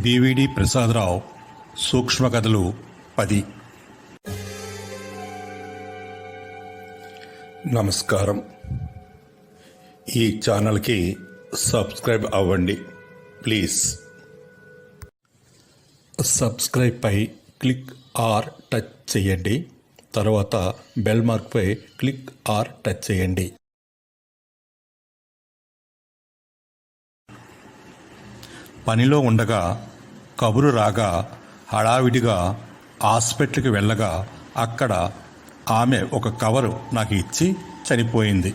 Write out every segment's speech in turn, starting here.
DVD Prasadarao సూక్ష్మ కథలు పది. నమస్కారం. ఈ ఛానల్కి సబ్స్క్రైబ్ అవ్వండి ప్లీజ్. సబ్స్క్రైబ్ పై క్లిక్ ఆర్ టచ్ చేయండి తర్వాత బెల్ మార్క్పై క్లిక్ ఆర్ టచ్ చేయండి. పనిలో ఉండగా కబురు రాగా హడావిడిగా హాస్పిటల్కి వెళ్ళగా అక్కడ ఆమె ఒక కవరు నాకు ఇచ్చి చనిపోయింది.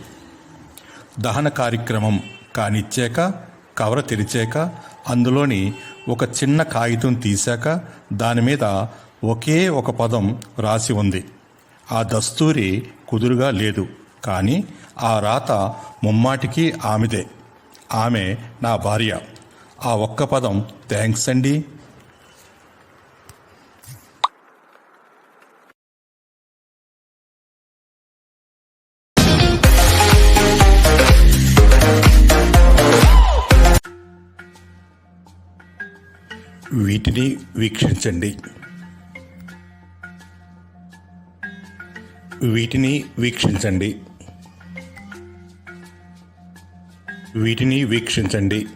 దహన కార్యక్రమం కానిచ్చాక కవర తెరిచాక అందులోని ఒక చిన్న కాగితం తీశాక దాని మీద ఒకే ఒక పదం రాసి ఉంది. ఆ దస్తూరి కుదురుగా లేదు కానీ ఆ రాత ముమ్మాటికి ఆమెదే. ఆమె నా భార్య. ఆ ఒక్క పదం థ్యాంక్స్ అండి. వీటిని వీక్షించండి. వీటిని వీక్షించండి. వీటిని వీక్షించండి.